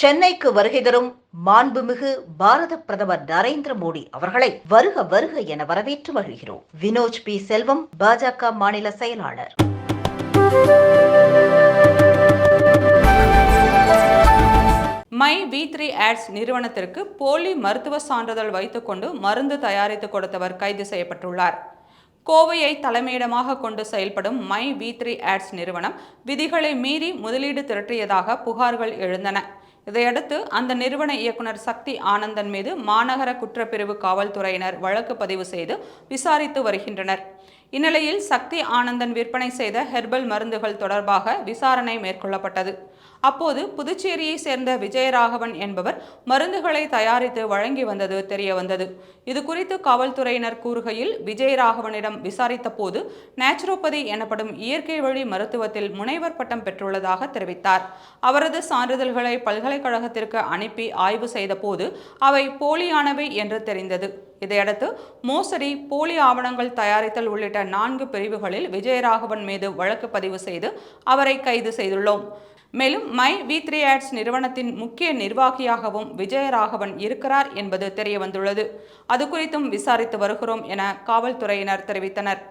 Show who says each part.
Speaker 1: சென்னைக்கு வருகை தரும் மாண்புமிகு பாரத பிரதமர் நரேந்திர மோடி அவர்களை வருக வருக என வரவேற்று வருகிறோம் வினோஜ் பி. செல்வம் பாஜக மாநில செயலாளர்.
Speaker 2: மை வி த்ரீ ஆட்ஸ் நிறுவனத்திற்கு போலி மருத்துவ சான்றிதழ் வைத்துக்கொண்டு மருந்து தயாரித்து கொடுத்தவர் கைது செய்யப்பட்டுள்ளார். கோவையை தலைமையிடமாக கொண்டு செயல்படும் மை வி த்ரீ ஆட்ஸ் நிறுவனம் விதிகளை மீறி முதலீடு திரட்டியதாக புகார்கள் எழுந்தன. இதையடுத்து அந்த நிறுவன இயக்குனர் சக்தி ஆனந்தன் மீது மாநகர குற்றப்பிரிவு காவல்துறையினர் வழக்கு பதிவு செய்து விசாரித்து வருகின்றனர். இந்நிலையில் சக்தி ஆனந்தன் விற்பனை செய்த ஹெர்பல் மருந்துகள் தொடர்பாக விசாரணை மேற்கொள்ளப்பட்டது. அப்போது புதுச்சேரியை சேர்ந்த விஜயராகவன் என்பவர் மருந்துகளை தயாரித்து வழங்கி வந்தது தெரியவந்தது இதுகுறித்து இது குறித்து காவல்துறையினர் கூறுகையில் விஜயராகவனிடம் விசாரித்த போது நேச்சுரோபதி எனப்படும் இயற்கை வழி மருத்துவத்தில் முனைவர் பட்டம் பெற்றுள்ளதாக தெரிவித்தார். அவரது சான்றிதழ்களை பல்கலைக்கழகத்திற்கு அனுப்பி ஆய்வு செய்தபோது அவை போலியானவை என்று தெரிந்தது. இதையடுத்து மோசடி போலி ஆவணங்கள் தயாரித்தல் உள்ளிட்ட நான்கு பிரிவுகளில் விஜயராகவன் மீது வழக்கு பதிவு செய்து அவரை கைது செய்துள்ளோம். மேலும் மை வி த்ரீ ஆட்ஸ் நிறுவனத்தின் முக்கிய நிர்வாகியாகவும் விஜயராகவன் இருக்கிறார் என்பது தெரிய வந்துள்ளது அது குறித்தும் விசாரித்து வருகிறோம் என காவல்துறையினர் தெரிவித்தனர்.